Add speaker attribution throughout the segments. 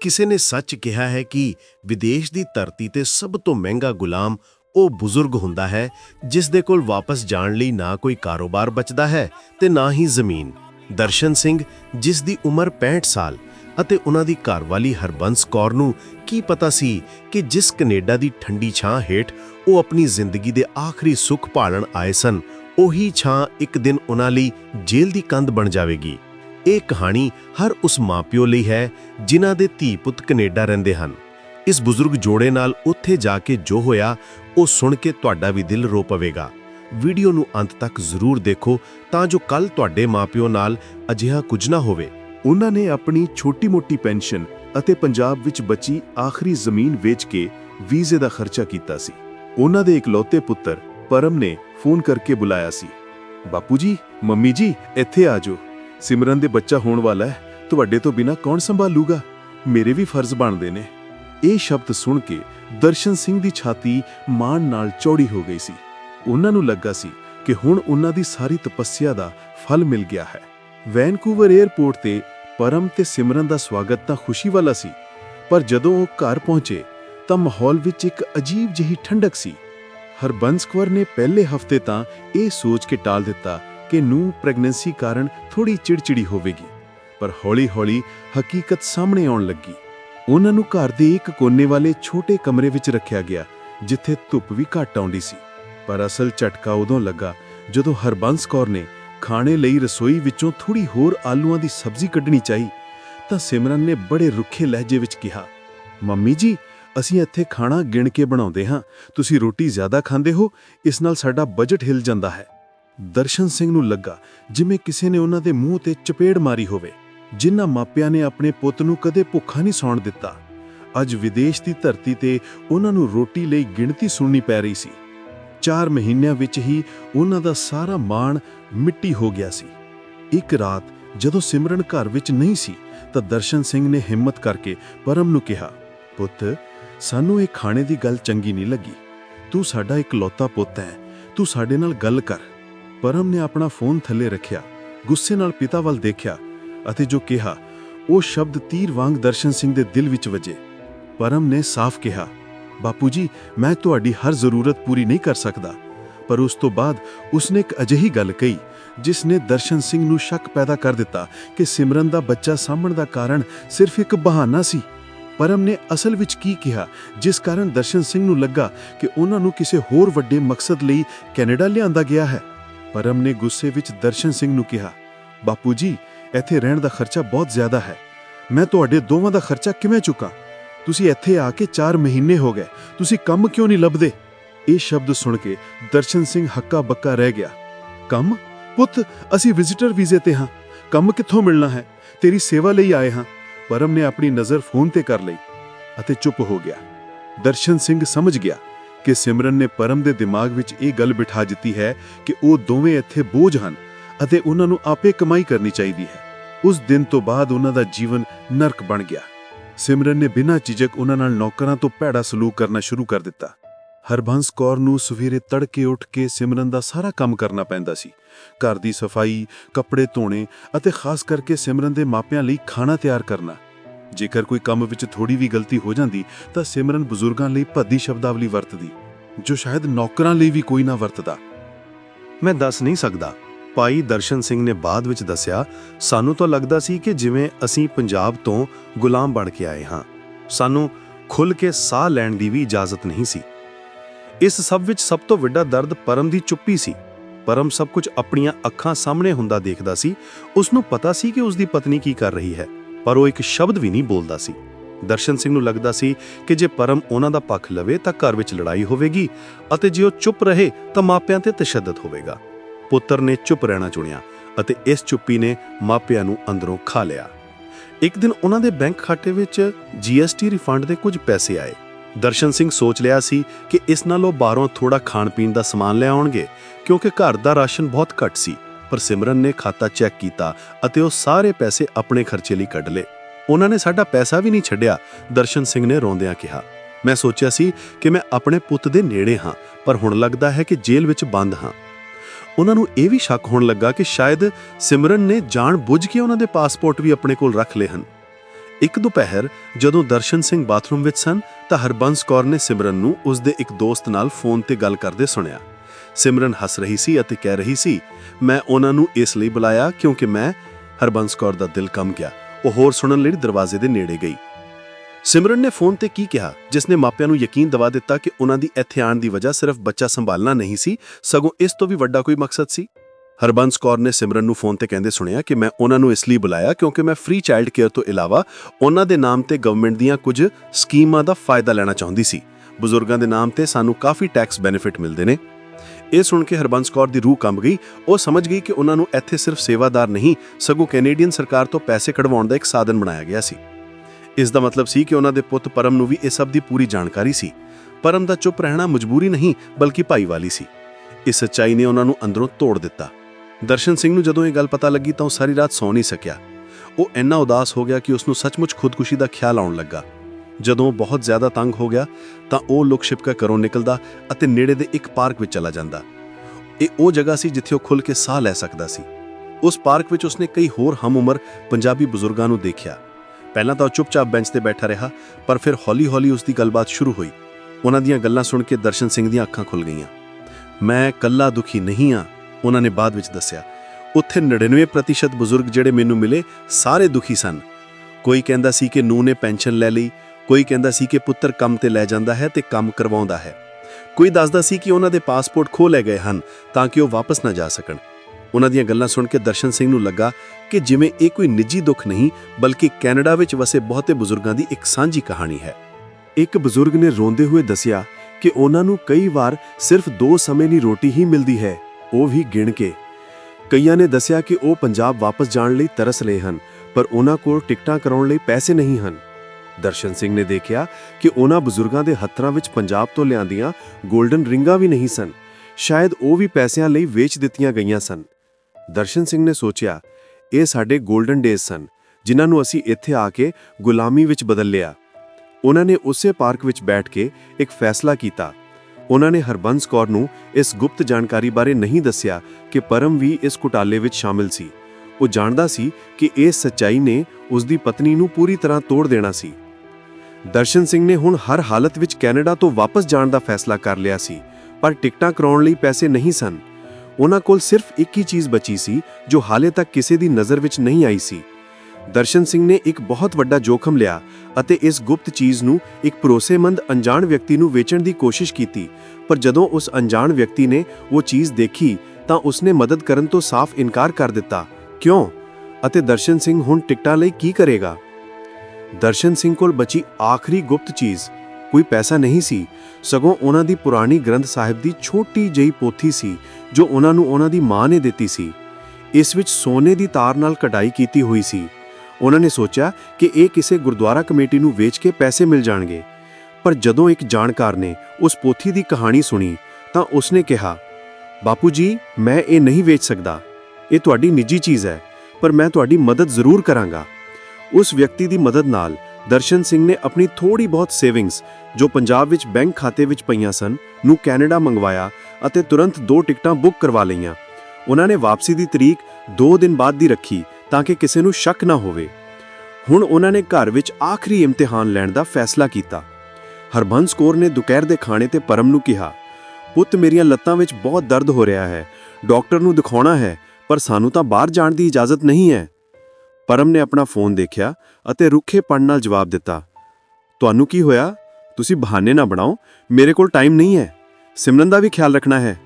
Speaker 1: ਕਿਸੇ ਨੇ ਸੱਚ ਕਿਹਾ ਹੈ ਕਿ ਵਿਦੇਸ਼ ਦੀ ਧਰਤੀ ਤੇ ਸਭ ਤੋਂ ਮਹਿੰਗਾ ਗੁਲਾਮ ਉਹ ਬਜ਼ੁਰਗ ਹੁੰਦਾ ਹੈ, ਜਿਸ ਦੇ ਕੋਲ ਵਾਪਸ ਜਾਣ ਲਈ ਨਾ ਕੋਈ ਕਾਰੋਬਾਰ ਬਚਦਾ ਹੈ ਤੇ ਨਾ ਹੀ ਜ਼ਮੀਨ। ਦਰਸ਼ਨ ਸਿੰਘ, ਜਿਸ ਦੀ ਉਮਰ 65 ਸਾਲ ਅਤੇ ਉਹਨਾਂ ਦੀ ਘਰਵਾਲੀ ਹਰਬੰਸ ਕੌਰ ਨੂੰ ਕੀ ਪਤਾ ਸੀ ਕਿ ਜਿਸ ਕੈਨੇਡਾ ਦੀ ਠੰਡੀ ਛਾਂ ਹੇਠ ਉਹ ਆਪਣੀ ਜ਼ਿੰਦਗੀ ਦੇ ਆਖਰੀ ਸੁੱਖ ਭਾਲਣ ਆਏ ਸਨ, ਉਹੀ ਛਾਂ ਇੱਕ ਦਿਨ ਉਹਨਾਂ ਲਈ ਜੇਲ੍ਹ ਦੀ ਕੰਧ ਬਣ ਜਾਵੇਗੀ। ਇਹ ਕਹਾਣੀ ਹਰ ਉਸ ਮਾਪਿਓ ਲਈ ਹੈ, ਜਿਨ੍ਹਾਂ ਦੇ ਧੀ ਪੁੱਤ ਕੈਨੇਡਾ ਰਹਿੰਦੇ ਹਨ। ਇਸ ਬਜ਼ੁਰਗ ਜੋੜੇ ਨਾਲ ਉੱਥੇ ਜਾ ਕੇ ਜੋ ਹੋਇਆ, ਉਹ ਸੁਣ ਕੇ ਤੁਹਾਡਾ ਵੀ ਦਿਲ ਰੋ ਪਵੇਗਾ। ਵੀਡੀਓ ਨੂੰ ਅੰਤ ਤੱਕ ਜ਼ਰੂਰ ਦੇਖੋ, ਤਾਂ ਜੋ ਕੱਲ ਤੁਹਾਡੇ ਮਾਪਿਓ ਨਾਲ ਅਜਿਹਾ ਕੁਝ ਨਾ ਹੋਵੇ।
Speaker 2: ਉਹਨਾਂ ਨੇ ਆਪਣੀ ਛੋਟੀ-ਮੋਟੀ ਪੈਨਸ਼ਨ ਅਤੇ ਪੰਜਾਬ ਵਿੱਚ ਬਚੀ ਆਖਰੀ ਜ਼ਮੀਨ ਵੇਚ ਕੇ ਵੀਜ਼ੇ ਦਾ ਖਰਚਾ ਕੀਤਾ ਸੀ। ਉਹਨਾਂ ਦੇ ਇਕਲੌਤੇ ਪੁੱਤਰ ਪਰਮ ਨੇ ਫੋਨ ਕਰਕੇ ਬੁਲਾਇਆ ਸੀ। ਬਾਪੂ ਜੀ, ਮੰਮੀ ਜੀ, ਇੱਥੇ ਆ ਜਾਓ। ਸਿਮਰਨ ਦੇ ਬੱਚਾ ਹੋਣ ਵਾਲਾ ਹੈ, ਤੁਹਾਡੇ ਤੋਂ ਬਿਨਾ ਕੌਣ ਸੰਭਾਲੂਗਾ? ਮੇਰੇ ਵੀ ਫਰਜ਼ ਬਣਦੇ ਨੇ। ਇਹ ਸ਼ਬਦ ਸੁਣ ਕੇ ਦਰਸ਼ਨ ਸਿੰਘ ਦੀ ਛਾਤੀ ਮਾਣ ਨਾਲ ਚੌੜੀ ਹੋ ਗਈ ਸੀ। ਉਹਨਾਂ ਨੂੰ ਲੱਗਾ ਸੀ ਕਿ ਹੁਣ ਉਹਨਾਂ ਦੀ ਸਾਰੀ ਤਪੱਸਿਆ ਦਾ ਫਲ ਮਿਲ ਗਿਆ ਹੈ। ਵੈਨਕੂਵਰ 에ਅਰਪੋਰਟ ਤੇ ਪਰਮ ਤੇ ਸਿਮਰਨ ਦਾ ਸਵਾਗਤ ਤਾਂ ਖੁਸ਼ੀ ਵਾਲਾ ਸੀ, ਪਰ ਜਦੋਂ ਉਹ ਘਰ ਪਹੁੰਚੇ ਤਾਂ ਮਾਹੌਲ ਵਿੱਚ ਇੱਕ ਅਜੀਬ ਜਿਹੀ ਠੰਡਕ ਸੀ। ਹਰਬੰਸ ਕੌਰ ਨੇ ਪਹਿਲੇ ਹਫ਼ਤੇ ਤਾਂ ਇਹ ਸੋਚ ਕੇ ਟਾਲ ਦਿੱਤਾ ਕਿ ਨੂੰ ਪ੍ਰੈਗਨੈਂਸੀ ਕਾਰਨ ਥੋੜੀ ਚਿੜਚਿੜੀ ਹੋਵੇਗੀ, ਪਰ ਹੌਲੀ-ਹੌਲੀ ਹਕੀਕਤ ਸਾਹਮਣੇ ਆਉਣ ਲੱਗੀ। ਉਹਨਾਂ ਨੂੰ ਘਰ ਦੇ ਇੱਕ ਕੋਨੇ ਵਾਲੇ ਛੋਟੇ ਕਮਰੇ ਵਿੱਚ ਰੱਖਿਆ ਗਿਆ, ਜਿੱਥੇ ਧੁੱਪ ਵੀ ਘੱਟ ਆਉਂਦੀ ਸੀ। ਪਰ ਅਸਲ ਝਟਕਾ ਉਦੋਂ ਲੱਗਾ ਜਦੋਂ ਹਰਬੰਸ ਕੌਰ ਨੇ ਖਾਣੇ ਲਈ ਰਸੋਈ ਵਿੱਚੋਂ ਥੋੜੀ ਹੋਰ ਆਲੂਆਂ ਦੀ ਸਬਜ਼ੀ ਕੱਢਣੀ ਚਾਹੀ, ਤਾਂ ਸਿਮਰਨ ਨੇ ਬੜੇ ਰੁੱਖੇ ਲਹਿਜੇ ਵਿੱਚ ਕਿਹਾ, ਮੰਮੀ ਜੀ, ਅਸੀਂ ਇੱਥੇ ਖਾਣਾ ਗਿਣ ਕੇ ਬਣਾਉਂਦੇ ਹਾਂ। ਤੁਸੀਂ ਰੋਟੀ ਜ਼ਿਆਦਾ ਖਾਂਦੇ ਹੋ, ਇਸ ਨਾਲ ਸਾਡਾ ਬਜਟ ਹਿਲ ਜਾਂਦਾ ਹੈ। ਦਰਸ਼ਨ ਸਿੰਘ ਨੂੰ ਲੱਗਾ ਜਿਵੇਂ ਕਿਸੇ ਨੇ ਉਹਨਾਂ ਦੇ ਮੂੰਹ ਤੇ ਚਪੇੜ ਮਾਰੀ ਹੋਵੇ, ਜਿਨ੍ਹਾਂ ਮਾਪਿਆਂ ਨੇ ਆਪਣੇ ਪੁੱਤ ਨੂੰ ਕਦੇ ਭੁੱਖਾ ਨਹੀਂ ਸੌਣ ਦਿੱਤਾ। ਅੱਜ ਵਿਦੇਸ਼ ਦੀ ਧਰਤੀ ਤੇ ਉਹਨਾਂ ਨੂੰ ਰੋਟੀ ਲਈ ਗਿਣਤੀ ਸੁਣਨੀ ਪੈ ਰਹੀ ਸੀ। 4 ਮਹੀਨਿਆਂ ਵਿੱਚ ਹੀ ਉਹਨਾਂ ਦਾ ਸਾਰਾ ਮਾਣ ਮਿੱਟੀ ਹੋ ਗਿਆ ਸੀ। ਇੱਕ ਰਾਤ ਜਦੋਂ ਸਿਮਰਨ ਘਰ ਵਿੱਚ ਨਹੀਂ ਸੀ, ਤਾਂ ਦਰਸ਼ਨ ਸਿੰਘ ਨੇ ਹਿੰਮਤ ਕਰਕੇ ਪਰਮ ਨੂੰ ਕਿਹਾ, ਪੁੱਤ, ਸਾਨੂੰ ਇਹ ਖਾਣੇ ਦੀ ਗੱਲ ਚੰਗੀ ਨਹੀਂ ਲੱਗੀ। ਤੂੰ ਸਾਡਾ ਇਕਲੌਤਾ ਪੁੱਤ ਹੈ। ਤੂੰ ਸਾਡੇ ਨਾਲ ਗੱਲ ਕਰ। ਪਰਮ ਨੇ ਆਪਣਾ ਫੋਨ ਥੱਲੇ ਰੱਖਿਆ, ਗੁੱਸੇ ਨਾਲ ਪਿਤਾ ਵੱਲ ਦੇਖਿਆ ਅਤੇ ਜੋ ਕਿਹਾ, ਉਹ ਸ਼ਬਦ ਤੀਰ ਵਾਂਗ ਦਰਸ਼ਨ ਸਿੰਘ ਦੇ ਦਿਲ ਵਿੱਚ ਵੱਜੇ। ਪਰਮ ਨੇ ਸਾਫ਼ ਕਿਹਾ, ਬਾਪੂ ਜੀ, ਮੈਂ ਤੁਹਾਡੀ ਹਰ ਜ਼ਰੂਰਤ ਪੂਰੀ ਨਹੀਂ ਕਰ ਸਕਦਾ। ਪਰ ਉਸ ਤੋਂ ਬਾਅਦ ਉਸਨੇ ਇੱਕ ਅਜਿਹੀ ਗੱਲ ਕਹੀ, ਜਿਸ ਨੇ ਦਰਸ਼ਨ ਸਿੰਘ ਨੂੰ ਸ਼ੱਕ ਪੈਦਾ ਕਰ ਦਿੱਤਾ ਕਿ ਸਿਮਰਨ ਦਾ ਬੱਚਾ ਸਾਂਭਣ ਦਾ ਕਾਰਨ ਸਿਰਫ ਇੱਕ ਬਹਾਨਾ ਸੀ। ਪਰਮ ਨੇ ਅਸਲ ਵਿੱਚ ਕੀ ਕਿਹਾ, ਜਿਸ ਕਾਰਨ ਦਰਸ਼ਨ ਸਿੰਘ ਨੂੰ ਲੱਗਾ ਕਿ ਉਹਨਾਂ ਨੂੰ ਕਿਸੇ ਹੋਰ ਵੱਡੇ ਮਕਸਦ ਲਈ ਕੈਨੇਡਾ ਲਿਆਂਦਾ ਗਿਆ ਹੈ? ਪਰਮ ਨੇ ਗੁੱਸੇ ਵਿੱਚ ਦਰਸ਼ਨ ਸਿੰਘ ਨੂੰ ਕਿਹਾ, ਬਾਪੂ ਜੀ, ਇੱਥੇ ਰਹਿਣ ਦਾ ਖਰਚਾ ਬਹੁਤ ਜ਼ਿਆਦਾ ਹੈ। ਮੈਂ ਤੁਹਾਡੇ ਦੋਵਾਂ ਦਾ ਖਰਚਾ ਕਿਵੇਂ ਚੁੱਕਾਂ? ਤੁਸੀਂ ਇੱਥੇ ਆ ਕੇ 4 ਮਹੀਨੇ ਹੋ ਗਏ, ਤੁਸੀਂ ਕੰਮ ਕਿਉਂ ਨਹੀਂ ਲੱਭਦੇ? ਇਹ ਸ਼ਬਦ ਸੁਣ ਕੇ ਦਰਸ਼ਨ ਸਿੰਘ ਹੱਕਾ ਬੱਕਾ ਰਹਿ ਗਿਆ। ਕੰਮ? ਪੁੱਤ, ਅਸੀਂ ਵਿਜ਼ਿਟਰ ਵੀਜ਼ੇ ਤੇ ਹਾਂ। ਕੰਮ ਕਿੱਥੋਂ ਮਿਲਣਾ ਹੈ? ਤੇਰੀ ਸੇਵਾ ਲਈ ਆਏ ਹਾਂ। ਪਰਮ ਨੇ ਆਪਣੀ ਨਜ਼ਰ ਫੋਨ ਤੇ ਕਰ ਲਈ ਅਤੇ ਚੁੱਪ ਹੋ ਗਿਆ। ਦਰਸ਼ਨ ਸਿੰਘ ਸਮਝ ਗਿਆ। ਕਿ ਸਿਮਰਨ ਨੇ ਪਰਮ ਦੇ ਦਿਮਾਗ ਵਿੱਚ ਇਹ ਗੱਲ ਬਿਠਾ ਦਿੱਤੀ ਹੈ ਕਿ ਉਹ ਦੋਵੇਂ ਇੱਥੇ ਬੋਝ ਹਨ ਅਤੇ ਉਹਨਾਂ ਨੂੰ ਆਪੇ ਕਮਾਈ ਕਰਨੀ ਚਾਹੀਦੀ ਹੈ। ਉਸ ਦਿਨ ਤੋਂ ਬਾਅਦ ਉਹਨਾਂ ਦਾ ਜੀਵਨ ਨਰਕ ਬਣ ਗਿਆ। ਸਿਮਰਨ ਨੇ ਬਿਨਾਂ ਝਿਜਕ ਉਹਨਾਂ ਨਾਲ ਨੌਕਰਾਂ ਤੋਂ ਭੈੜਾ ਸਲੂਕ ਕਰਨਾ ਸ਼ੁਰੂ ਕਰ ਦਿੱਤਾ। ਹਰਬੰਸ ਕੌਰ ਨੂੰ ਸਵੇਰੇ ਤੜਕੇ ਉੱਠ ਕੇ ਸਿਮਰਨ ਦਾ ਸਾਰਾ ਕੰਮ ਕਰਨਾ ਪੈਂਦਾ ਸੀ। ਘਰ ਦੀ ਸਫ਼ਾਈ, ਕੱਪੜੇ ਧੋਣੇ ਅਤੇ ਖਾਸ ਕਰਕੇ ਸਿਮਰਨ ਦੇ ਮਾਪਿਆਂ ਲਈ ਖਾਣਾ ਤਿਆਰ ਕਰਨਾ। ਜੇਕਰ ਕੋਈ ਕੰਮ ਵਿੱਚ ਥੋੜੀ ਵੀ ਗਲਤੀ ਹੋ ਜਾਂਦੀ, ਤਾਂ ਸਿਮਰਨ ਬਜ਼ੁਰਗਾਂ ਲਈ ਭੱਦੀ ਸ਼ਬਦਾਵਲੀ ਵਰਤਦੀ, ਜੋ ਸ਼ਾਇਦ ਨੌਕਰਾਂ ਲਈ ਵੀ ਕੋਈ ਨਾ ਵਰਤਦਾ।
Speaker 1: ਮੈਂ ਦੱਸ ਨਹੀਂ ਸਕਦਾ। ਭਾਈ ਦਰਸ਼ਨ ਸਿੰਘ ਨੇ ਬਾਅਦ ਵਿੱਚ ਦੱਸਿਆ, ਸਾਨੂੰ ਤਾਂ ਲੱਗਦਾ ਸੀ ਕਿ ਜਿਵੇਂ ਅਸੀਂ ਪੰਜਾਬ ਤੋਂ ਗੁਲਾਮ ਬਣ ਕੇ ਆਏ ਹਾਂ, ਸਾਨੂੰ ਖੁੱਲ ਕੇ ਸਾਹ ਲੈਣ ਦੀ ਵੀ ਇਜਾਜ਼ਤ ਨਹੀਂ ਸੀ। ਇਸ ਸਭ ਵਿੱਚ ਸਭ ਤੋਂ ਵੱਡਾ ਦਰਦ ਪਰਮ ਦੀ ਚੁੱਪੀ ਸੀ। ਪਰਮ ਸਭ ਕੁਝ ਆਪਣੀਆਂ ਅੱਖਾਂ ਸਾਹਮਣੇ ਹੁੰਦਾ ਦੇਖਦਾ ਸੀ ਉਸ ਨੂੰ ਪਤਾ ਸੀ ਕਿ ਉਸ ਦੀ ਪਤਨੀ ਕੀ ਕਰ ਰਹੀ ਹੈ। ਪਰ ਉਹ ਇੱਕ ਸ਼ਬਦ ਵੀ ਨਹੀਂ ਬੋਲਦਾ ਸੀ। ਦਰਸ਼ਨ ਸਿੰਘ ਨੂੰ ਲੱਗਦਾ ਸੀ ਕਿ ਜੇ ਪਰਮ ਉਹਨਾਂ ਦਾ ਪੱਖ ਲਵੇ ਤਾਂ ਘਰ ਵਿੱਚ ਲੜਾਈ ਹੋਵੇਗੀ ਅਤੇ ਜੇ ਉਹ ਚੁੱਪ ਰਹੇ ਤਾਂ ਮਾਪਿਆਂ ਤੇ ਤਸ਼ੱਦਦ ਹੋਵੇਗਾ। ਪੁੱਤਰ ਨੇ ਚੁੱਪ ਰਹਿਣਾ ਚੁਣਿਆ ਅਤੇ ਇਸ ਚੁੱਪੀ ਨੇ ਮਾਪਿਆਂ ਨੂੰ ਅੰਦਰੋਂ ਖਾ ਲਿਆ। ਇੱਕ ਦਿਨ ਉਹਨਾਂ ਦੇ ਬੈਂਕ ਖਾਤੇ ਵਿੱਚ ਜੀਐਸਟੀ ਰਿਫੰਡ ਦੇ ਕੁਝ ਪੈਸੇ ਆਏ। ਦਰਸ਼ਨ ਸਿੰਘ ਸੋਚ ਲਿਆ ਸੀ ਕਿ ਇਸ ਨਾਲ ਉਹ ਬਾਹਰੋਂ ਥੋੜਾ ਖਾਣ ਪੀਣ ਦਾ ਸਮਾਨ ਲੈ ਆਉਣਗੇ, ਕਿਉਂਕਿ ਘਰ ਦਾ ਰਾਸ਼ਨ ਬਹੁਤ ਘੱਟ ਸੀ। ਪਰ ਸਿਮਰਨ ਨੇ ਖਾਤਾ ਚੈੱਕ ਕੀਤਾ ਅਤੇ ਉਹ ਸਾਰੇ ਪੈਸੇ ਆਪਣੇ ਖਰਚੇ ਲਈ ਕੱਢ ਲਏ। ਉਹਨਾਂ ਨੇ ਸਾਡਾ ਪੈਸਾ ਵੀ ਨਹੀਂ ਛੱਡਿਆ, ਦਰਸ਼ਨ ਸਿੰਘ ਨੇ ਰੋਂਦਿਆਂ ਕਿਹਾ। ਮੈਂ ਸੋਚਿਆ ਸੀ ਕਿ ਮੈਂ ਆਪਣੇ ਪੁੱਤ ਦੇ ਨੇੜੇ ਹਾਂ, ਪਰ ਹੁਣ ਲੱਗਦਾ ਹੈ ਕਿ ਜੇਲ੍ਹ ਵਿੱਚ ਬੰਦ ਹਾਂ। ਉਹਨਾਂ ਨੂੰ ਇਹ ਵੀ ਸ਼ੱਕ ਹੋਣ ਲੱਗਾ ਕਿ ਸ਼ਾਇਦ ਸਿਮਰਨ ਨੇ ਜਾਣ ਬੁੱਝ ਕੇ ਉਹਨਾਂ ਦੇ ਪਾਸਪੋਰਟ ਵੀ ਆਪਣੇ ਕੋਲ ਰੱਖ ਲਏ ਹਨ।
Speaker 2: ਇੱਕ ਦੁਪਹਿਰ, ਜਦੋਂ ਦਰਸ਼ਨ ਸਿੰਘ ਬਾਥਰੂਮ ਵਿੱਚ ਸਨ, ਤਾਂ ਹਰਬੰਸ ਕੌਰ ਨੇ ਸਿਮਰਨ ਨੂੰ ਉਸ ਦੇ ਇੱਕ ਦੋਸਤ ਨਾਲ ਫੋਨ ਤੇ ਗੱਲ ਕਰਦੇ ਸੁਣਿਆ। ਸਿਮਰਨ ਹੱਸ ਰਹੀ ਸੀ ਅਤੇ ਕਹਿ ਰਹੀ ਸੀ, ਮੈਂ ਉਹਨਾਂ ਨੂੰ ਇਸ ਲਈ ਬੁਲਾਇਆ ਕਿਉਂਕਿ ਮੈਂ ਹਰਬੰਸ ਕੌਰ ਦਾ ਦਿਲ ਕੰਮ ਗਿਆ। ਉਹ ਹੋਰ ਸੁਣਨ ਲਈ ਦਰਵਾਜ਼ੇ ਦੇ ਨੇੜੇ ਗਈ। ਸਿਮਰਨ ਨੇ ਫੋਨ ਤੇ ਕੀ ਕਿਹਾ? ਜਿਸ ਨੇ ਮਾਪਿਆਂ ਨੂੰ ਯਕੀਨ ਦਿਵਾ ਦਿੱਤਾ ਕਿ ਉਹਨਾਂ ਦੀ ਇੱਥੇ ਆਉਣ ਦੀ ਵਜ੍ਹਾ ਸਿਰਫ ਬੱਚਾ ਸੰਭਾਲਣਾ ਨਹੀਂ ਸੀ, ਸਗੋਂ ਇਸ ਤੋਂ ਵੀ ਵੱਡਾ ਕੋਈ ਮਕਸਦ ਸੀ? ਹਰਬੰਸ ਕੌਰ ਨੇ ਸਿਮਰਨ ਨੂੰ ਫੋਨ ਤੇ ਕਹਿੰਦੇ ਸੁਣਿਆ ਕਿ ਮੈਂ ਉਹਨਾਂ ਨੂੰ ਇਸ ਲਈ ਬੁਲਾਇਆ ਕਿਉਂਕਿ ਮੈਂ ਫ੍ਰੀ ਚਾਈਲਡ ਕੇਅਰ ਤੋਂ ਇਲਾਵਾ ਉਹਨਾਂ ਦੇ ਨਾਮ ਤੇ ਗਵਰਨਮੈਂਟ ਦੀਆਂ ਕੁਝ ਸਕੀਮਾਂ ਦਾ ਫਾਇਦਾ ਲੈਣਾ ਚਾਹੁੰਦੀ ਸੀ। ਬਜ਼ੁਰਗਾਂ ਦੇ ਨਾਮ ਤੇ ਸਾਨੂੰ ਕਾਫੀ ਟੈਕਸ ਬੈਨੀਫਿਟ ਮਿਲਦੇ ਨੇ। ਇਹ ਸੁਣ ਕੇ ਹਰਬੰਸ ਕੌਰ ਦੀ ਰੂਹ ਕੰਬ ਗਈ। ਉਹ ਸਮਝ ਗਈ ਕਿ ਉਹਨਾਂ ਨੂੰ ਇੱਥੇ ਸਿਰਫ ਸੇਵਾਦਾਰ ਨਹੀਂ, ਸਗੋਂ ਕੈਨੇਡੀਅਨ ਸਰਕਾਰ ਤੋਂ ਪੈਸੇ ਕਢਵਾਉਣ ਦਾ ਇੱਕ ਸਾਧਨ ਬਣਾਇਆ ਗਿਆ ਸੀ। ਇਸ ਦਾ ਮਤਲਬ ਸੀ ਕਿ ਉਹਨਾਂ ਦੇ ਪੁੱਤ ਪਰਮ ਨੂੰ ਵੀ ਇਹ ਸਭ ਦੀ ਪੂਰੀ ਜਾਣਕਾਰੀ ਸੀ। ਪਰਮ ਦਾ ਚੁੱਪ ਰਹਿਣਾ ਮਜਬੂਰੀ ਨਹੀਂ, ਬਲਕਿ ਭਾਈਵਾਲੀ ਸੀ। ਇਸ ਸੱਚਾਈ ਨੇ ਉਹਨਾਂ ਨੂੰ ਅੰਦਰੋਂ ਤੋੜ ਦਿੱਤਾ। ਦਰਸ਼ਨ ਸਿੰਘ ਨੂੰ ਜਦੋਂ ਇਹ ਗੱਲ ਪਤਾ ਲੱਗੀ ਤਾਂ ਉਹ ਸਾਰੀ ਰਾਤ ਸੌਂ ਨਹੀਂ ਸਕਿਆ। ਉਹ ਇੰਨਾ ਉਦਾਸ ਹੋ ਗਿਆ ਕਿ ਉਸ ਨੂੰ ਸੱਚਮੁੱਚ ਖੁਦਕੁਸ਼ੀ ਦਾ ਖਿਆਲ ਆਉਣ ਲੱਗਾ। ਜਦੋਂ ਬਹੁਤ ਜ਼ਿਆਦਾ ਤੰਗ ਹੋ ਗਿਆ, ਤਾਂ ਉਹ ਲੁਕ ਛਿਪਕਾ ਘਰੋਂ ਨਿਕਲਦਾ ਅਤੇ ਨੇੜੇ ਦੇ ਇੱਕ ਪਾਰਕ ਵਿੱਚ ਚਲਾ ਜਾਂਦਾ। ਇਹ ਉਹ ਜਗ੍ਹਾ ਸੀ ਜਿੱਥੇ ਉਹ ਖੁੱਲ੍ਹ ਕੇ ਸਾਹ ਲੈ ਸਕਦਾ ਸੀ। ਉਸ ਪਾਰਕ ਵਿੱਚ ਉਸਨੇ ਕਈ ਹੋਰ ਹਮ-ਉਮਰ ਪੰਜਾਬੀ ਬਜ਼ੁਰਗਾਂ ਨੂੰ ਦੇਖਿਆ। ਪਹਿਲਾਂ ਤਾਂ ਉਹ ਚੁੱਪਚਾਪ ਬੈਂਚ ਤੇ ਬੈਠਾ ਰਿਹਾ, ਪਰ ਫਿਰ ਹੌਲੀ-ਹੌਲੀ ਉਸ ਦੀ ਗੱਲਬਾਤ ਸ਼ੁਰੂ ਹੋਈ। ਉਹਨਾਂ ਦੀਆਂ ਗੱਲਾਂ ਸੁਣ ਕੇ ਦਰਸ਼ਨ ਸਿੰਘ ਦੀਆਂ ਅੱਖਾਂ ਖੁੱਲ ਗਈਆਂ। ਮੈਂ ਕੱਲਾ ਦੁਖੀ ਨਹੀਂ ਹਾਂ ਉਹਨਾਂ ਨੇ ਬਾਅਦ ਵਿੱਚ ਦੱਸਿਆ। ਉੱਥੇ 99% ਬਜ਼ੁਰਗ ਜਿਹੜੇ ਮੈਨੂੰ ਮਿਲੇ, ਸਾਰੇ ਦੁਖੀ ਸਨ। ਕੋਈ ਕਹਿੰਦਾ ਸੀ ਕਿ ਨੂੰ ਨੇ ਪੈਨਸ਼ਨ ਲੈ ਲਈ ਕੋਈ ਕਹਿੰਦਾ ਸੀ ਕਿ ਪੁੱਤਰ ਕੰਮ ਤੇ ਲੈ ਜਾਂਦਾ ਹੈ ਤੇ ਕੰਮ ਕਰਵਾਉਂਦਾ ਹੈ। ਕੋਈ ਦੱਸਦਾ ਸੀ ਕਿ ਉਹਨਾਂ ਦੇ ਪਾਸਪੋਰਟ ਖੋ ਲੈ ਗਏ ਹਨ ਤਾਂ ਕਿ ਉਹ ਵਾਪਸ ਨਾ ਜਾ ਸਕਣ। ਉਹਨਾਂ ਦੀਆਂ ਗੱਲਾਂ ਸੁਣ ਕੇ ਦਰਸ਼ਨ ਸਿੰਘ ਨੂੰ ਲੱਗਾ ਕਿ ਜਿਵੇਂ ਇਹ ਕੋਈ ਨਿੱਜੀ ਦੁੱਖ ਨਹੀਂ, ਬਲਕਿ ਕੈਨੇਡਾ ਵਿੱਚ ਵਸੇ ਬਹੁਤੇ ਬਜ਼ੁਰਗਾਂ ਦੀ ਇੱਕ ਸਾਂਝੀ ਕਹਾਣੀ ਹੈ।
Speaker 1: ਇੱਕ ਬਜ਼ੁਰਗ ਨੇ ਰੋਂਦੇ ਹੋਏ ਦੱਸਿਆ ਕਿ ਉਹਨਾਂ ਨੂੰ ਕਈ ਵਾਰ ਸਿਰਫ ਦੋ ਸਮੇਂ ਦੀ ਰੋਟੀ ਹੀ ਮਿਲਦੀ ਹੈ, ਉਹ ਵੀ ਗਿਣ ਕੇ। ਕਈਆਂ ਨੇ ਦੱਸਿਆ ਕਿ ਉਹ ਪੰਜਾਬ ਵਾਪਸ ਜਾਣ ਲਈ ਤਰਸ ਰਹੇ ਹਨ, ਪਰ ਉਹਨਾਂ ਕੋਲ ਟਿਕਟਾਂ ਕਰਾਉਣ ਲਈ ਪੈਸੇ ਨਹੀਂ ਹਨ। ਦਰਸ਼ਨ ਸਿੰਘ ਨੇ ਦੇਖਿਆ ਕਿ ਉਹਨਾਂ ਬਜ਼ੁਰਗਾਂ ਦੇ ਹੱਥਾਂ ਵਿੱਚ ਪੰਜਾਬ ਤੋਂ ਲਿਆਂਦੀਆਂ 골ਡਨ ਰਿੰਗਾਂ ਵੀ ਨਹੀਂ ਸਨ। ਸ਼ਾਇਦ ਉਹ ਵੀ ਪੈਸਿਆਂ ਲਈ ਵੇਚ ਦਿੱਤੀਆਂ ਗਈਆਂ ਸਨ। ਦਰਸ਼ਨ ਸਿੰਘ ਨੇ ਸੋਚਿਆ, ਇਹ ਸਾਡੇ 골ਡਨ ਡੇਜ਼ ਸਨ, ਜਿਨ੍ਹਾਂ ਨੂੰ ਅਸੀਂ ਇੱਥੇ ਆ ਕੇ ਗੁਲਾਮੀ ਵਿੱਚ ਬਦਲ ਲਿਆ। ਉਹਨਾਂ ਨੇ ਉਸੇ ਪਾਰਕ ਵਿੱਚ ਬੈਠ ਕੇ ਇੱਕ ਫੈਸਲਾ ਕੀਤਾ। ਉਹਨਾਂ ਨੇ ਹਰਬੰਸ ਕੌਰ ਨੂੰ ਇਸ ਗੁਪਤ ਜਾਣਕਾਰੀ ਬਾਰੇ ਨਹੀਂ ਦੱਸਿਆ ਕਿ ਪਰਮ ਵੀ ਇਸ ਘੁਟਾਲੇ ਵਿੱਚ ਸ਼ਾਮਿਲ ਸੀ। ਉਹ ਜਾਣਦਾ ਸੀ ਕਿ ਇਹ ਸੱਚਾਈ ਨੇ ਉਸ ਦੀ ਪਤਨੀ ਨੂੰ ਪੂਰੀ ਤਰ੍ਹਾਂ ਤੋੜ ਦੇਣਾ ਸੀ। ਦਰਸ਼ਨ ਸਿੰਘ ਨੇ ਹੁਣ ਹਰ ਹਾਲਤ ਵਿੱਚ ਕੈਨੇਡਾ ਤੋਂ ਵਾਪਸ ਜਾਣ ਦਾ ਫੈਸਲਾ ਕਰ ਲਿਆ ਸੀ, ਪਰ ਟਿਕਟਾਂ ਕਰਾਉਣ ਲਈ ਪੈਸੇ ਨਹੀਂ ਸਨ। ਉਹਨਾਂ ਕੋਲ ਸਿਰਫ ਇੱਕ ਹੀ ਚੀਜ਼ ਬਚੀ ਸੀ, ਜੋ ਹਾਲੇ ਤੱਕ ਕਿਸੇ ਦੀ ਨਜ਼ਰ ਵਿੱਚ ਨਹੀਂ ਆਈ ਸੀ। ਦਰਸ਼ਨ ਸਿੰਘ ਨੇ ਇੱਕ ਬਹੁਤ ਵੱਡਾ ਜੋਖਮ ਲਿਆ ਅਤੇ ਇਸ ਗੁਪਤ ਚੀਜ਼ ਨੂੰ ਇੱਕ ਭਰੋਸੇਮੰਦ ਅਣਜਾਣ ਵਿਅਕਤੀ ਨੂੰ ਵੇਚਣ ਦੀ ਕੋਸ਼ਿਸ਼ ਕੀਤੀ, ਪਰ ਜਦੋਂ ਉਸ ਅਣਜਾਣ ਵਿਅਕਤੀ ਨੇ ਉਹ ਚੀਜ਼ ਦੇਖੀ, ਤਾਂ ਉਸਨੇ ਮਦਦ ਕਰਨ ਤੋਂ ਸਾਫ਼ ਇਨਕਾਰ ਕਰ ਦਿੱਤਾ। ਕਿਉਂ? ਅਤੇ ਦਰਸ਼ਨ ਸਿੰਘ ਹੁਣ ਟਿਕਟਾਂ ਲਈ ਕੀ ਕਰੇਗਾ? ਦਰਸ਼ਨ ਸਿੰਘ ਕੋਲ ਬਚੀ ਆਖਰੀ ਗੁਪਤ ਚੀਜ਼। ਕੋਈ ਪੈਸਾ ਨਹੀਂ ਸੀ। ਸਗੋਂ ਉਹਨਾਂ ਦੀ ਪੁਰਾਣੀ ਗ੍ਰੰਥ ਸਾਹਿਬ ਦੀ ਛੋਟੀ ਜਿਹੀ ਪੋਥੀ ਸੀ, ਜੋ ਉਹਨਾਂ ਨੂੰ ਉਹਨਾਂ ਦੀ ਮਾਂ ਨੇ ਦਿੱਤੀ ਸੀ। ਇਸ ਵਿੱਚ ਸੋਨੇ ਦੀ ਤਾਰ ਨਾਲ ਕਟਾਈ ਕੀਤੀ ਹੋਈ ਸੀ। ਉਹਨਾਂ ਨੇ ਸੋਚਿਆ ਕਿ ਇਹ ਕਿਸੇ ਗੁਰਦੁਆਰਾ ਕਮੇਟੀ ਨੂੰ ਵੇਚ ਕੇ ਪੈਸੇ ਮਿਲ ਜਾਣਗੇ। ਪਰ ਜਦੋਂ ਇੱਕ ਜਾਣਕਾਰ ਨੇ ਉਸ ਪੋਥੀ ਦੀ ਕਹਾਣੀ ਸੁਣੀ, ਤਾਂ ਉਸਨੇ ਕਿਹਾ, ਬਾਪੂ ਜੀ, ਮੈਂ ਇਹ ਨਹੀਂ ਵੇਚ ਸਕਦਾ। ਇਹ ਤੁਹਾਡੀ ਨਿੱਜੀ ਚੀਜ਼ ਹੈ, ਪਰ ਮੈਂ ਤੁਹਾਡੀ ਮਦਦ ਜ਼ਰੂਰ ਕਰਾਂਗਾ। ਉਸ ਵਿਅਕਤੀ ਦੀ ਮਦਦ ਨਾਲ ਦਰਸ਼ਨ ਸਿੰਘ ਨੇ ਆਪਣੀ ਥੋੜੀ ਬਹੁਤ ਸੇਵਿੰਗਸ, ਜੋ ਪੰਜਾਬ ਵਿੱਚ ਬੈਂਕ ਖਾਤੇ ਵਿੱਚ ਪਈਆਂ ਸਨ, ਨੂੰ ਕੈਨੇਡਾ ਮੰਗਵਾਇਆ ਅਤੇ ਤੁਰੰਤ ਦੋ ਟਿਕਟਾਂ ਬੁੱਕ ਕਰਵਾ ਲਈਆਂ। ਉਹਨਾਂ ਨੇ ਵਾਪਸੀ ਦੀ ਤਰੀਕ 2 ਦਿਨ ਬਾਅਦ ਦੀ ਰੱਖੀ ਤਾਂ ਕਿ ਕਿਸੇ ਨੂੰ ਸ਼ੱਕ ਨਾ ਹੋਵੇ। ਹੁਣ ਉਹਨਾਂ ਨੇ ਘਰ ਵਿੱਚ ਆਖਰੀ ਇਮਤਿਹਾਨ ਲੈਣ ਦਾ ਫੈਸਲਾ ਕੀਤਾ। ਹਰਬੰਸ ਕੌਰ ਨੇ ਦੁਪਹਿਰ ਦੇ ਖਾਣੇ ਤੇ ਪਰਮ ਨੂੰ ਕਿਹਾ, ਪੁੱਤ, ਮੇਰੀਆਂ ਲੱਤਾਂ ਵਿੱਚ ਬਹੁਤ ਦਰਦ ਹੋ ਰਿਹਾ ਹੈ। ਡਾਕਟਰ ਨੂੰ ਦਿਖਾਉਣਾ ਹੈ, ਪਰ ਸਾਨੂੰ ਤਾਂ ਬਾਹਰ ਜਾਣ ਦੀ ਇਜਾਜ਼ਤ ਨਹੀਂ ਹੈ। ਪਰਮ ਨੇ ਆਪਣਾ ਫੋਨ ਦੇਖਿਆ ਅਤੇ ਰੁੱਖੇ ਪਣ ਨਾਲ ਜਵਾਬ ਦਿੱਤਾ, ਤੁਹਾਨੂੰ ਕੀ ਹੋਇਆ? ਤੁਸੀਂ ਬਹਾਨੇ ਨਾ ਬਣਾਓ, ਮੇਰੇ ਕੋਲ ਟਾਈਮ ਨਹੀਂ ਹੈ। ਸਿਮਰਨ ਦਾ ਵੀ ਖਿਆਲ ਰੱਖਣਾ ਹੈ।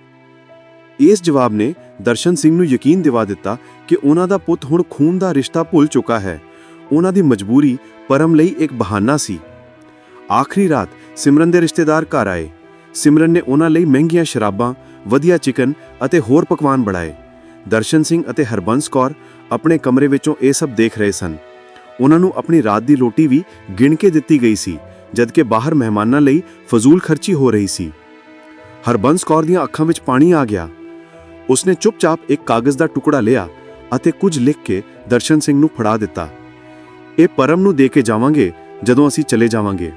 Speaker 1: ਇਸ ਜਵਾਬ ਨੇ ਦਰਸ਼ਨ ਸਿੰਘ ਨੂੰ ਯਕੀਨ ਦਿਵਾ ਦਿੱਤਾ ਕਿ ਉਹਨਾਂ ਦਾ ਪੁੱਤ ਹੁਣ ਖੂਨ ਦਾ ਰਿਸ਼ਤਾ ਭੁੱਲ ਚੁੱਕਾ ਹੈ। ਉਹਨਾਂ ਦੀ ਮਜਬੂਰੀ ਪਰਮ ਲਈ ਇੱਕ ਬਹਾਨਾ ਸੀ। ਆਖਰੀ ਰਾਤ ਸਿਮਰਨ ਦੇ ਰਿਸ਼ਤੇਦਾਰ ਘਰ ਆਏ। ਸਿਮਰਨ ਨੇ ਉਹਨਾਂ ਲਈ ਮਹਿੰਗੀਆਂ ਸ਼ਰਾਬਾਂ, ਵਧੀਆ ਚਿਕਨ ਅਤੇ ਹੋਰ ਪਕਵਾਨ ਬਣਾਏ। ਦਰਸ਼ਨ ਸਿੰਘ ਅਤੇ ਹਰਬੰਸ ਕੌਰ ਆਪਣੇ ਕਮਰੇ ਵਿੱਚੋਂ ਇਹ ਸਭ ਦੇਖ ਰਹੇ ਸਨ। ਉਹਨਾਂ ਨੂੰ ਆਪਣੀ ਰਾਤ ਦੀ ਰੋਟੀ ਵੀ ਗਿਣ ਕੇ ਦਿੱਤੀ ਗਈ ਸੀ, ਜਦਕਿ ਬਾਹਰ ਮਹਿਮਾਨਾਂ ਲਈ ਫਜ਼ੂਲ ਖਰਚੀ ਹੋ ਰਹੀ ਸੀ। ਹਰਬੰਸ ਕੌਰ ਦੀਆਂ ਅੱਖਾਂ ਵਿੱਚ ਪਾਣੀ ਆ ਗਿਆ। ਉਸਨੇ ਚੁੱਪਚਾਪ ਇੱਕ ਕਾਗਜ਼ ਦਾ ਟੁਕੜਾ ਲਿਆ ਅਤੇ ਕੁਝ ਲਿਖ ਕੇ ਦਰਸ਼ਨ ਸਿੰਘ ਨੂੰ ਫੜਾ ਦਿੱਤਾ। ਇਹ ਪਰਮ ਨੂੰ ਦੇ ਕੇ ਜਾਵਾਂਗੇ, ਜਦੋਂ ਅਸੀਂ ਚਲੇ ਜਾਵਾਂਗੇ।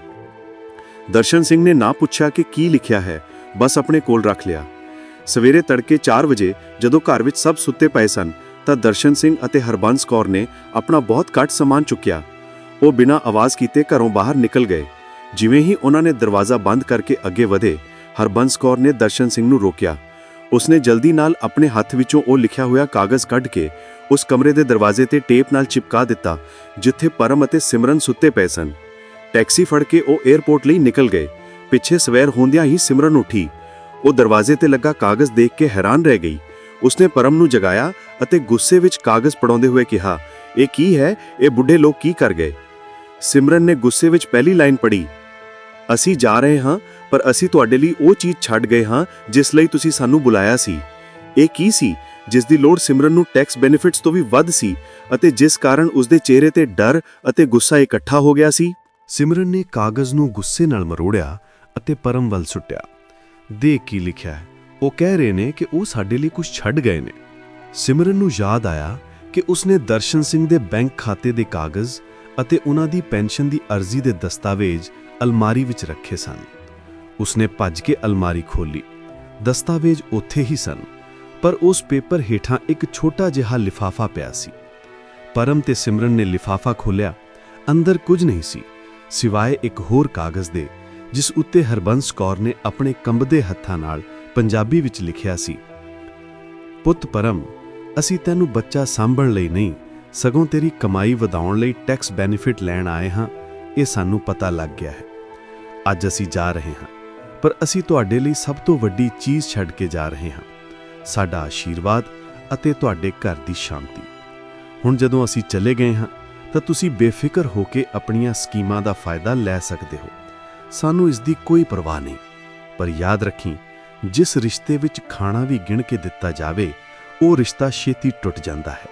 Speaker 1: ਦਰਸ਼ਨ ਸਿੰਘ ਨੇ ਨਾ ਪੁੱਛਿਆ ਕਿ ਕੀ ਲਿਖਿਆ ਹੈ, ਬਸ ਆਪਣੇ ਕੋਲ ਰੱਖ ਲਿਆ। ਸਵੇਰੇ ਤੜਕੇ 4 ਵਜੇ ਜਦੋਂ ਘਰ ਵਿੱਚ ਸਭ ਸੁੱਤੇ ਪਏ ਸਨ, ਤਾਂ ਦਰਸ਼ਨ ਸਿੰਘ ਅਤੇ ਹਰਬੰਸ ਕੌਰ ਨੇ ਆਪਣਾ ਬਹੁਤ ਘੱਟ ਸਮਾਨ ਚੁੱਕਿਆ।
Speaker 2: ਉਹ ਬਿਨਾਂ ਆਵਾਜ਼ ਕੀਤੇ ਘਰੋਂ ਬਾਹਰ ਨਿਕਲ ਗਏ। ਜਿਵੇਂ ਹੀ ਉਹਨਾਂ ਨੇ ਦਰਵਾਜ਼ਾ ਬੰਦ ਕਰਕੇ ਅੱਗੇ ਵਧੇ, ਹਰਬੰਸ ਕੌਰ ਨੇ ਦਰਸ਼ਨ ਸਿੰਘ ਨੂੰ ਰੋਕਿਆ। ਉਸਨੇ ਜਲਦੀ ਨਾਲ ਆਪਣੇ ਹੱਥ ਵਿੱਚੋਂ ਉਹ ਲਿਖਿਆ ਹੋਇਆ ਕਾਗਜ਼ ਕੱਢ ਕੇ ਉਸ ਕਮਰੇ ਦੇ ਦਰਵਾਜ਼ੇ ਤੇ ਟੇਪ ਨਾਲ ਚਿਪਕਾ ਦਿੱਤਾ, ਜਿੱਥੇ ਪਰਮ ਅਤੇ ਸਿਮਰਨ ਸੁੱਤੇ ਪਏ ਸਨ। ਟੈਕਸੀ ਫੜ ਕੇ ਉਹ 에ਅਰਪੋਰਟ ਲਈ ਨਿਕਲ ਗਏ। ਪਿੱਛੇ ਸਵੇਰ ਹੁੰਦਿਆਂ ਹੀ ਸਿਮਰਨ ਉੱਠੀ। ਉਹ ਦਰਵਾਜ਼ੇ ਤੇ ਲੱਗਾ ਕਾਗਜ਼ ਦੇਖ ਕੇ ਹੈਰਾਨ ਰਹਿ ਗਈ। ਉਸਨੇ ਪਰਮ ਨੂੰ ਜਗਾਇਆ ਅਤੇ ਗੁੱਸੇ ਵਿੱਚ ਕਾਗਜ਼ ਪੜਾਉਂਦੇ ਹੋਏ ਕਿਹਾ, ਇਹ ਕੀ ਹੈ? ਇਹ ਬੁੱਢੇ ਲੋਕ ਕੀ ਕਰ ਗਏ? ਸਿਮਰਨ ਨੇ ਗੁੱਸੇ ਵਿੱਚ ਪਹਿਲੀ ਲਾਈਨ ਪੜ੍ਹੀ, ਅਸੀਂ ਜਾ ਰਹੇ ਹਾਂ, ਪਰ ਅਸੀਂ ਤੁਹਾਡੇ ਲਈ ਉਹ ਚੀਜ਼ ਛੱਡ ਗਏ ਹਾਂ, ਜਿਸ ਲਈ ਤੁਸੀਂ ਸਾਨੂੰ ਬੁਲਾਇਆ ਸੀ। ਇਹ ਕੀ ਸੀ? ਜਿਸ ਦੀ ਲੋੜ ਸਿਮਰਨ ਨੂੰ ਟੈਕਸ ਬੈਨੀਫਿਟਸ ਤੋਂ ਵੀ ਵੱਧ ਸੀ ਅਤੇ ਜਿਸ ਕਾਰਨ ਉਸਦੇ ਚਿਹਰੇ ਤੇ ਡਰ ਅਤੇ ਗੁੱਸਾ ਇਕੱਠਾ ਹੋ ਗਿਆ ਸੀ?
Speaker 1: ਸਿਮਰਨ ਨੇ ਕਾਗਜ਼ ਨੂੰ ਗੁੱਸੇ ਨਾਲ ਮਰੋੜਿਆ ਅਤੇ ਪਰਮ ਵੱਲ ਸੁੱਟਿਆ। ਦੇਖ ਕੀ ਲਿਖਿਆ ਹੈ। ਉਹ ਕਹਿ ਰਹੇ ਨੇ ਕਿ ਉਹ ਸਾਡੇ ਲਈ ਕੁਝ ਛੱਡ ਗਏ ਨੇ। ਸਿਮਰਨ ਨੂੰ ਯਾਦ ਆਇਆ ਕਿ ਉਸਨੇ ਦਰਸ਼ਨ ਸਿੰਘ ਦੇ ਬੈਂਕ ਖਾਤੇ ਦੇ ਕਾਗਜ਼ ਅਤੇ ਉਹਨਾਂ ਦੀ ਪੈਨਸ਼ਨ ਦੀ ਅਰਜ਼ੀ ਦੇ ਦਸਤਾਵੇਜ਼ ਅਲਮਾਰੀ ਵਿੱਚ ਰੱਖੇ ਸਨ। ਉਸਨੇ ਭੱਜ ਕੇ ਅਲਮਾਰੀ ਖੋਲੀ ਦਸਤਾਵੇਜ਼ ਉੱਥੇ ਹੀ ਸਨ, ਪਰ ਉਸ ਪੇਪਰ ਹੇਠਾਂ ਇੱਕ ਛੋਟਾ ਜਿਹਾ ਲਿਫਾਫਾ ਪਿਆ ਸੀ। ਪਰਮ ਤੇ ਸਿਮਰਨ ਨੇ ਲਿਫਾਫਾ ਖੋਲ੍ਹਿਆ। ਅੰਦਰ ਕੁਝ ਨਹੀਂ ਸੀ, ਸਿਵਾਏ ਇੱਕ ਹੋਰ ਕਾਗਜ਼ ਦੇ ਜਿਸ ਉੱਤੇ ਹਰਬੰਸ ਕੌਰ ਨੇ ਆਪਣੇ ਕੰਬਦੇ ਹੱਥਾਂ ਨਾਲ ਪੰਜਾਬੀ ਵਿੱਚ ਲਿਖਿਆ ਸੀ। ਪੁੱਤ ਪਰਮ, ਅਸੀਂ ਤੈਨੂੰ ਬੱਚਾ ਸਾਂਭਣ ਲਈ ਨਹੀਂ, ਸਗੋਂ ਤੇਰੀ ਕਮਾਈ ਵਧਾਉਣ ਲਈ ਟੈਕਸ ਬੈਨੀਫਿਟ ਲੈਣ ਆਏ ਹਾਂ, ਇਹ ਸਾਨੂੰ ਪਤਾ ਲੱਗ ਗਿਆ ਹੈ। ਅੱਜ ਅਸੀਂ ਜਾ ਰਹੇ ਹਾਂ, ਪਰ ਅਸੀਂ ਤੁਹਾਡੇ ਲਈ ਸਭ ਤੋਂ ਵੱਡੀ ਚੀਜ਼ ਛੱਡ ਕੇ ਜਾ ਰਹੇ ਹਾਂ, ਸਾਡਾ ਆਸ਼ੀਰਵਾਦ ਅਤੇ ਤੁਹਾਡੇ ਘਰ ਦੀ ਸ਼ਾਂਤੀ। ਹੁਣ ਜਦੋਂ ਅਸੀਂ ਚਲੇ ਗਏ ਹਾਂ, ਤਾਂ ਤੁਸੀਂ ਬੇਫਿਕਰ ਹੋ ਕੇ ਆਪਣੀਆਂ ਸਕੀਮਾਂ ਦਾ ਫਾਇਦਾ ਲੈ ਸਕਦੇ ਹੋ। ਸਾਨੂੰ ਇਸ ਦੀ ਕੋਈ ਪਰਵਾਹ ਨਹੀਂ। ਪਰ ਯਾਦ ਰੱਖੀ, ਜਿਸ ਰਿਸ਼ਤੇ ਵਿੱਚ ਖਾਣਾ ਵੀ ਗਿਣ ਕੇ ਦਿੱਤਾ ਜਾਵੇ, ਉਹ ਰਿਸ਼ਤਾ ਛੇਤੀ ਟੁੱਟ ਜਾਂਦਾ ਹੈ।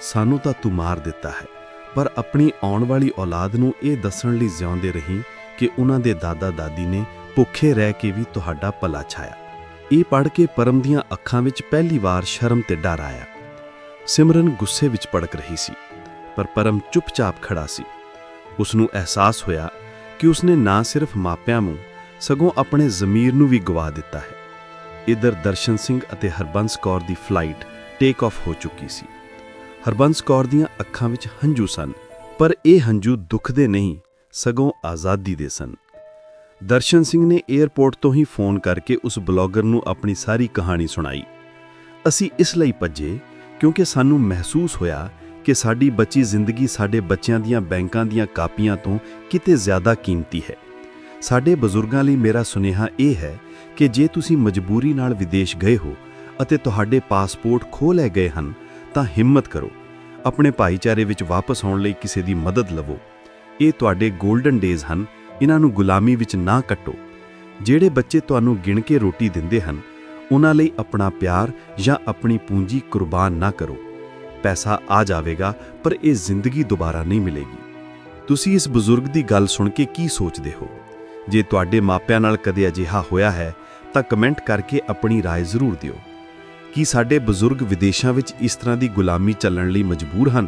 Speaker 1: ਸਾਨੂੰ ਤਾਂ ਤੂੰ ਮਾਰ ਦਿੱਤਾ ਹੈ, ਪਰ ਆਪਣੀ ਆਉਣ ਵਾਲੀ ਔਲਾਦ ਨੂੰ ਇਹ ਦੱਸਣ ਲਈ ਜਿਉਂਦੇ ਰਹੀ ਕਿ ਉਹਨਾਂ ਦੇ ਦਾਦਾ ਦਾਦੀ ਨੇ ਭੁੱਖੇ ਰਹਿ ਕੇ ਵੀ ਤੁਹਾਡਾ ਭਲਾ ਛਾਇਆ। ਇਹ ਪੜ੍ਹ ਕੇ ਪਰਮ ਦੀਆਂ ਅੱਖਾਂ ਵਿੱਚ ਪਹਿਲੀ ਵਾਰ ਸ਼ਰਮ ਤੇ ਡਰ ਆਇਆ। ਸਿਮਰਨ ਗੁੱਸੇ ਵਿੱਚ ਭੜਕ ਰਹੀ ਸੀ, ਪਰ ਪਰਮ ਚੁੱਪਚਾਪ ਖੜਾ ਸੀ। ਉਸ ਨੂੰ ਅਹਿਸਾਸ ਹੋਇਆ ਕਿ ਉਸਨੇ ਨਾ ਸਿਰਫ ਮਾਪਿਆਂ ਨੂੰ, ਸਗੋਂ ਆਪਣੇ ਜ਼ਮੀਰ ਨੂੰ ਵੀ ਗਵਾ ਦਿੱਤਾ ਹੈ। ਇਧਰ ਦਰਸ਼ਨ ਸਿੰਘ ਅਤੇ ਹਰਬੰਸ ਕੌਰ ਦੀ ਫਲਾਈਟ ਟੇਕ ਆਫ ਹੋ ਚੁੱਕੀ ਸੀ। ਹਰਬੰਸ ਕੌਰ ਦੀਆਂ ਅੱਖਾਂ ਵਿੱਚ ਹੰਝੂ ਸਨ, ਪਰ ਇਹ ਹੰਝੂ ਦੁੱਖ ਦੇ ਨਹੀਂ, ਸਗੋਂ ਆਜ਼ਾਦੀ ਦੇ ਸਨ। ਦਰਸ਼ਨ ਸਿੰਘ ਨੇ 에ਅਰਪੋਰਟ ਤੋਂ ਹੀ ਫੋਨ ਕਰਕੇ ਉਸ ਬਲੌਗਰ ਨੂੰ ਆਪਣੀ ਸਾਰੀ ਕਹਾਣੀ ਸੁਣਾਈ। ਅਸੀਂ ਇਸ ਲਈ ਭੱਜੇ ਕਿਉਂਕਿ ਸਾਨੂੰ ਮਹਿਸੂਸ ਹੋਇਆ ਕਿ ਸਾਡੀ ਬੱਚੀ ਜ਼ਿੰਦਗੀ ਸਾਡੇ ਬੱਚਿਆਂ ਦੀਆਂ ਬੈਂਕਾਂ ਦੀਆਂ ਕਾਪੀਆਂ ਤੋਂ ਕਿਤੇ ਜ਼ਿਆਦਾ ਕੀਮਤੀ ਹੈ। ਸਾਡੇ ਬਜ਼ੁਰਗਾਂ ਲਈ ਮੇਰਾ ਸੁਨੇਹਾ ਇਹ ਹੈ ਕਿ ਜੇ ਤੁਸੀਂ ਮਜਬੂਰੀ ਨਾਲ ਵਿਦੇਸ਼ ਗਏ ਹੋ ਅਤੇ ਤੁਹਾਡੇ ਪਾਸਪੋਰਟ ਖੋਹ ਲਏ ਗਏ ਹਨ, ਤਾਂ ਹਿੰਮਤ ਕਰੋ। ਆਪਣੇ ਭਾਈਚਾਰੇ ਵਿੱਚ ਵਾਪਸ ਆਉਣ ਲਈ ਕਿਸੇ ਦੀ ਮਦਦ ਲਵੋ। ਇਹ ਤੁਹਾਡੇ 골ਡਨ ਡੇਜ਼ ਹਨ, ਇਹਨਾਂ ਨੂੰ ਗੁਲਾਮੀ ਵਿੱਚ ਨਾ ਕੱਟੋ। ਜਿਹੜੇ ਬੱਚੇ ਤੁਹਾਨੂੰ ਗਿਣ ਕੇ ਰੋਟੀ ਦਿੰਦੇ ਹਨ, ਉਹਨਾਂ ਲਈ ਆਪਣਾ ਪਿਆਰ ਜਾਂ ਆਪਣੀ ਪੂੰਜੀ ਕੁਰਬਾਨ ਨਾ ਕਰੋ। ਪੈਸਾ ਆ ਜਾਵੇਗਾ ਪਰ ਇਹ ਜ਼ਿੰਦਗੀ ਦੁਬਾਰਾ ਨਹੀਂ ਮਿਲੇਗੀ ਤੁਸੀਂ ਇਸ ਬਜ਼ੁਰਗ ਦੀ ਗੱਲ ਸੁਣ ਕੇ ਕੀ ਸੋਚਦੇ ਹੋ ਜੇ ਤੁਹਾਡੇ ਮਾਪਿਆਂ ਨਾਲ ਕਦੇ ਅਜਿਹਾ ਹੋਇਆ ਹੈ ਤਾਂ ਕਮੈਂਟ ਕਰਕੇ ਆਪਣੀ رائے ਜ਼ਰੂਰ ਦਿਓ ਕੀ ਸਾਡੇ ਬਜ਼ੁਰਗ ਵਿਦੇਸ਼ਾਂ ਵਿੱਚ ਇਸ ਤਰ੍ਹਾਂ ਦੀ ਗੁਲਾਮੀ ਚੱਲਣ ਲਈ ਮਜਬੂਰ ਹਨ